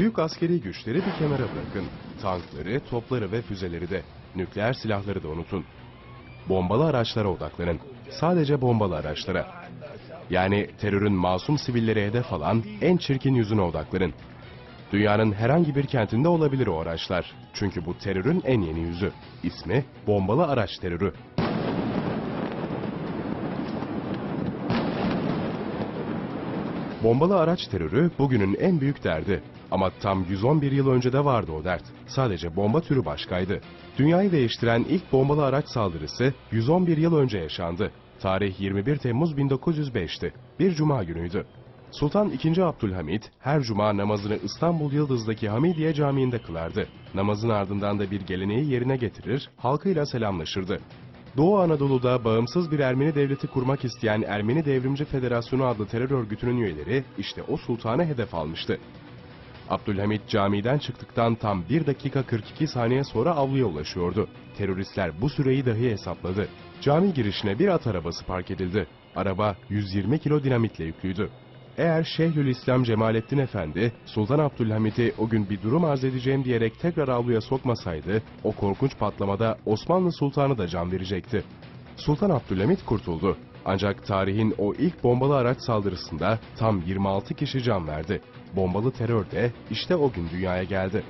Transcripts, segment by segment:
Büyük askeri güçleri bir kenara bırakın. Tankları, topları ve füzeleri de, nükleer silahları da unutun. Bombalı araçlara odaklanın. Sadece bombalı araçlara. Yani terörün masum sivilleri hedef alan en çirkin yüzüne odaklanın. Dünyanın herhangi bir kentinde olabilir o araçlar. Çünkü bu terörün en yeni yüzü. İsmi bombalı araç terörü. Bombalı araç terörü bugünün en büyük derdi. Ama tam 111 yıl önce de vardı o dert. Sadece bomba türü başkaydı. Dünyayı değiştiren ilk bombalı araç saldırısı 111 yıl önce yaşandı. Tarih 21 Temmuz 1905'ti. Bir cuma günüydü. Sultan II. Abdülhamit her cuma namazını İstanbul Yıldız'daki Hamidiye Camii'nde kılardı. Namazın ardından da bir geleneği yerine getirir, halkıyla selamlaşırdı. Doğu Anadolu'da bağımsız bir Ermeni devleti kurmak isteyen Ermeni Devrimci Federasyonu adlı terör örgütünün üyeleri işte o sultanı hedef almıştı. Abdülhamit camiden çıktıktan tam 1 dakika 42 saniye sonra avluya ulaşıyordu. Teröristler bu süreyi dahi hesapladı. Cami girişine bir at arabası park edildi. Araba 120 kilo dinamitle yüklüydü. Eğer Şeyhülislam Cemalettin Efendi, Sultan Abdülhamit'i o gün bir durum arz edeceğim diyerek tekrar avluya sokmasaydı, o korkunç patlamada Osmanlı Sultanı da can verecekti. Sultan Abdülhamit kurtuldu. Ancak tarihin o ilk bombalı araç saldırısında tam 26 kişi can verdi. Bombalı terör de işte o gün dünyaya geldi.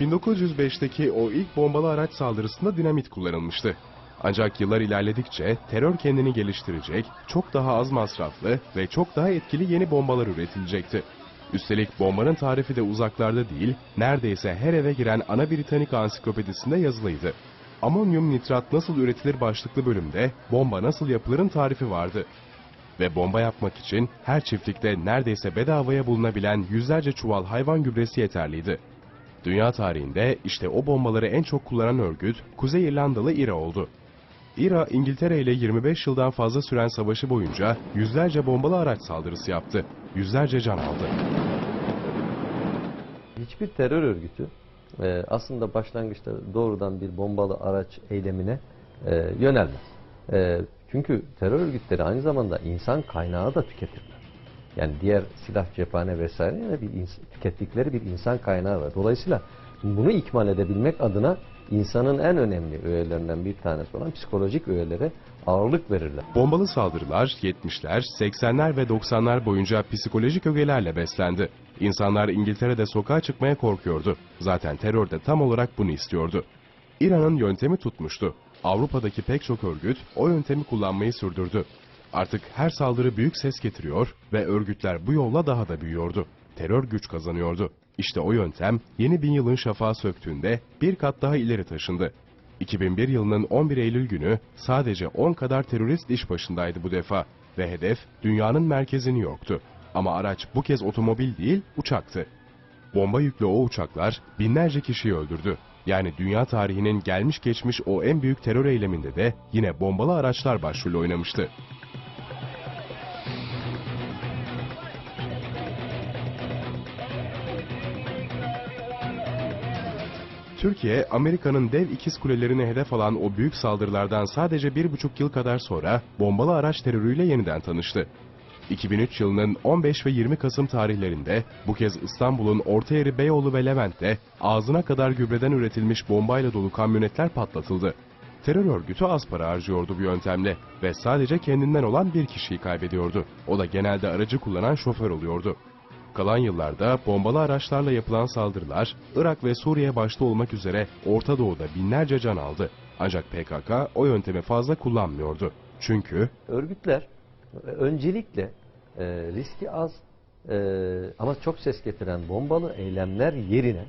...1905'teki o ilk bombalı araç saldırısında dinamit kullanılmıştı. Ancak yıllar ilerledikçe terör kendini geliştirecek, çok daha az masraflı ve çok daha etkili yeni bombalar üretilecekti. Üstelik bombanın tarifi de uzaklarda değil, neredeyse her eve giren Ana Britannica ansiklopedisinde yazılıydı. Amonyum nitrat nasıl üretilir başlıklı bölümde bomba nasıl yapılırın tarifi vardı. Ve bomba yapmak için her çiftlikte neredeyse bedavaya bulunabilen yüzlerce çuval hayvan gübresi yeterliydi. Dünya tarihinde işte o bombaları en çok kullanan örgüt Kuzey İrlandalı İRA oldu. İRA, İngiltere ile 25 yıldan fazla süren savaşı boyunca yüzlerce bombalı araç saldırısı yaptı. Yüzlerce can aldı. Hiçbir terör örgütü e, aslında başlangıçta doğrudan bir bombalı araç eylemine e, yönelmez. E, çünkü terör örgütleri aynı zamanda insan kaynağı da tüketirler. Yani diğer silah, cephane vesaire yine bir tükettikleri bir insan kaynağı var. Dolayısıyla bunu ikmal edebilmek adına insanın en önemli öğelerinden bir tanesi olan psikolojik öğelere ağırlık verirler. Bombalı saldırılar 70'ler, 80'ler ve 90'lar boyunca psikolojik ögelerle beslendi. İnsanlar İngiltere'de sokağa çıkmaya korkuyordu. Zaten terör de tam olarak bunu istiyordu. İran'ın yöntemi tutmuştu. Avrupa'daki pek çok örgüt o yöntemi kullanmayı sürdürdü. Artık her saldırı büyük ses getiriyor ve örgütler bu yolla daha da büyüyordu. Terör güç kazanıyordu. İşte o yöntem yeni bin yılın şafağı söktüğünde bir kat daha ileri taşındı. 2001 yılının 11 Eylül günü sadece 10 kadar terörist iş başındaydı bu defa ve hedef dünyanın merkezi New York'tu. Ama araç bu kez otomobil değil uçaktı. Bomba yüklü o uçaklar binlerce kişiyi öldürdü. Yani dünya tarihinin gelmiş geçmiş o en büyük terör eyleminde de yine bombalı araçlar başrol oynamıştı. Türkiye, Amerika'nın dev ikiz kulelerini hedef alan o büyük saldırılardan sadece bir buçuk yıl kadar sonra bombalı araç terörüyle yeniden tanıştı. 2003 yılının 15 ve 20 Kasım tarihlerinde bu kez İstanbul'un Ortayeri Beyoğlu ve Levent'te ağzına kadar gübreden üretilmiş bombayla dolu kamyonetler patlatıldı. Terör örgütü az para harcıyordu bu yöntemle ve sadece kendinden olan bir kişiyi kaybediyordu. O da genelde aracı kullanan şoför oluyordu. Kalan yıllarda bombalı araçlarla yapılan saldırılar Irak ve Suriye başta olmak üzere Orta Doğu'da binlerce can aldı. Ancak PKK o yöntemi fazla kullanmıyordu. Çünkü Örgütler öncelikle e, riski az e, ama çok ses getiren bombalı eylemler yerine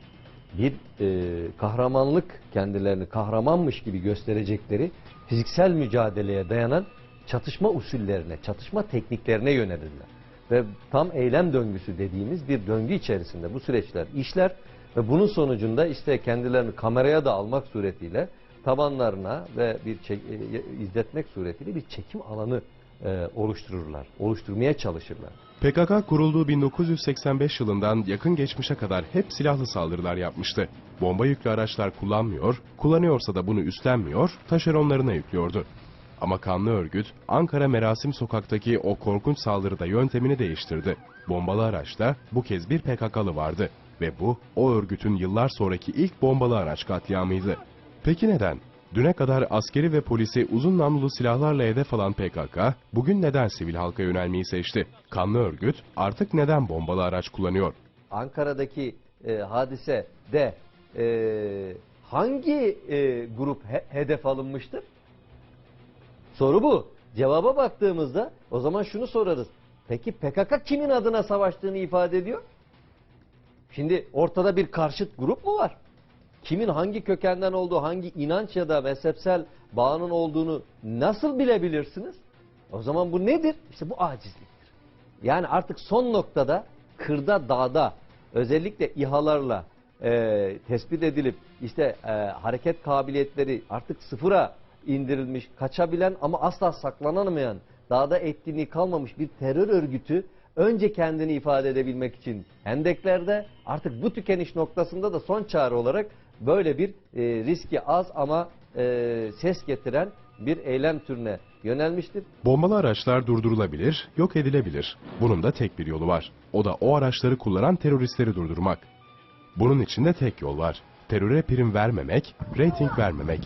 bir e, kahramanlık kendilerini kahramanmış gibi gösterecekleri fiziksel mücadeleye dayanan çatışma usullerine, çatışma tekniklerine yönelirler. Ve tam eylem döngüsü dediğimiz bir döngü içerisinde bu süreçler işler ve bunun sonucunda işte kendilerini kameraya da almak suretiyle tabanlarına ve bir çek- e, izletmek suretiyle bir çekim alanı e, oluştururlar, oluşturmaya çalışırlar. PKK kurulduğu 1985 yılından yakın geçmişe kadar hep silahlı saldırılar yapmıştı. Bomba yüklü araçlar kullanmıyor, kullanıyorsa da bunu üstlenmiyor, taşeronlarına yüklüyordu. Ama kanlı örgüt Ankara Merasim Sokak'taki o korkunç saldırıda yöntemini değiştirdi. Bombalı araçta bu kez bir PKK'lı vardı ve bu o örgütün yıllar sonraki ilk bombalı araç katliamıydı. Peki neden? Düne kadar askeri ve polisi uzun namlulu silahlarla hedef alan PKK, bugün neden sivil halka yönelmeyi seçti? Kanlı örgüt artık neden bombalı araç kullanıyor? Ankara'daki e, hadise de e, hangi e, grup he- hedef alınmıştır? Soru bu. Cevaba baktığımızda o zaman şunu sorarız. Peki PKK kimin adına savaştığını ifade ediyor? Şimdi ortada bir karşıt grup mu var? Kimin hangi kökenden olduğu, hangi inanç ya da mezhepsel bağının olduğunu nasıl bilebilirsiniz? O zaman bu nedir? İşte bu acizliktir. Yani artık son noktada kırda dağda özellikle İHA'larla e, tespit edilip işte e, hareket kabiliyetleri artık sıfıra indirilmiş, kaçabilen ama asla saklanamayan, dağda etkinliği kalmamış bir terör örgütü önce kendini ifade edebilmek için hendeklerde artık bu tükeniş noktasında da son çare olarak böyle bir e, riski az ama e, ses getiren bir eylem türüne yönelmiştir. Bombalı araçlar durdurulabilir, yok edilebilir. Bunun da tek bir yolu var. O da o araçları kullanan teröristleri durdurmak. Bunun için de tek yol var. Teröre prim vermemek, reyting vermemek.